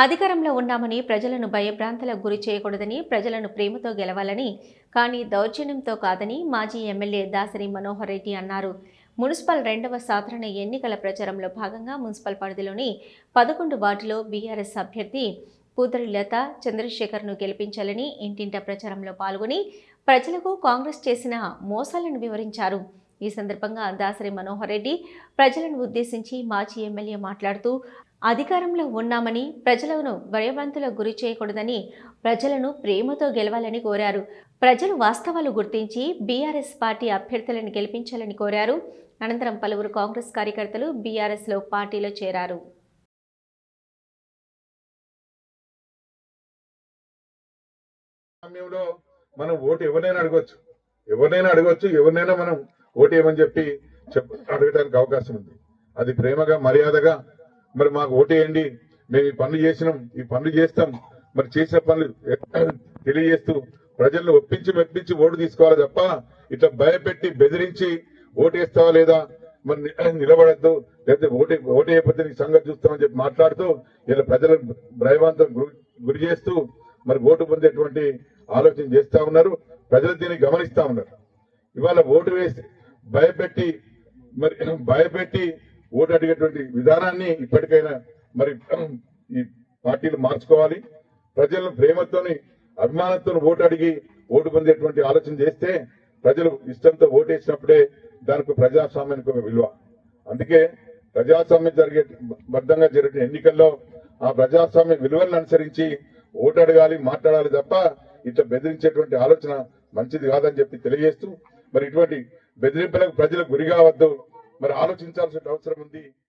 అధికారంలో ఉన్నామని ప్రజలను భయభ్రాంతలకు గురి చేయకూడదని ప్రజలను ప్రేమతో గెలవాలని కానీ దౌర్జన్యంతో కాదని మాజీ ఎమ్మెల్యే దాసరి మనోహర్ రెడ్డి అన్నారు. మున్సిపల్ రెండవ సాధారణ ఎన్నికల ప్రచారంలో భాగంగా మున్సిపల్ పరిధిలోని పదకొండు వార్డులో బీఆర్ఎస్ అభ్యర్థి పూతరి లత చంద్రశేఖర్ను గెలిపించాలని ఇంటింట ప్రచారంలో పాల్గొని ప్రజలకు కాంగ్రెస్ చేసిన మోసాలను వివరించారు. ఈ సందర్భంగా దాసరి మనోహర్ రెడ్డి ప్రజలను ఉద్దేశించి మాజీ ఎమ్మెల్యే మాట్లాడుతూ అధికారంలో ఉన్నామని ప్రజలను భయవంతులకు గురి చేయకూడదని ప్రజలను ప్రేమతో గెలవాలని కోరారు. ప్రజలు వాస్తవాలు గుర్తించి బీఆర్ఎస్ పార్టీ అభ్యర్థులను గెలిపించాలని కోరారు. అనంతరం పలువురు కాంగ్రెస్ కార్యకర్తలు బీఆర్ఎస్లో పార్టీలో చేరారు. సమయంలో మనం ఓటు ఎవరినైనా అడగొచ్చు. ఎవరినైనా అడగొచ్చు ఎవరినైనా మనం ఓటు ఏమని చెప్పి చెప్ప అడగడానికి అవకాశం ఉంది. అది ప్రేమగా మర్యాదగా మరి మాకు ఓటేయండి. మేము ఈ పనులు చేసినాం. ఈ పనులు చేస్తాం. మరి చేసిన పనులు తెలియజేస్తూ ప్రజలను ఒప్పించి మెప్పించి ఓటు తీసుకోవాలి తప్ప ఇట్లా భయపెట్టి బెదిరించి ఓటేస్తావా లేదా మరి ని- నిలబడద్దు. లేకపోతే ఓటే ఓటు నీ సంగతి చూస్తామని చెప్పి మాట్లాడుతూ ఇలా ప్రజలను భయవంతం గురి గురి చేస్తూ మరి ఓటు పొందేటువంటి ఆలోచన చేస్తా ఉన్నారు. ప్రజలు దీన్ని గమనిస్తా ఉన్నారు. ఇవాళ ఓటు వేసి భయపెట్టి మరి భయపెట్టి ఓటు అడిగేటువంటి విధానాన్ని ఇప్పటికైనా మరి ఈ పార్టీలు మార్చుకోవాలి. ప్రజలను ప్రేమతోని అభిమానంతో ఓటు అడిగి ఓటు పొందేటువంటి ఆలోచన చేస్తే ప్రజలు ఇష్టంతో ఓటేసినప్పుడే దానికి ప్రజాస్వామ్యానికి ఒక విలువ. అందుకే ప్రజాస్వామ్యం జరిగే బద్దంగా జరిగిన ఎన్నికల్లో ఆ ప్రజాస్వామ్య విలువలను అనుసరించి ఓటు అడగాలి మాట్లాడాలి తప్ప ఇట్లా బెదిరించేటువంటి ఆలోచన మంచిది కాదని చెప్పి తెలియజేస్తూ మరి ఇటువంటి బెదిరింపులకు ప్రజలకు గురి కావద్దు మరి ఆలోచించాల్సిన అవసరం ఉంది.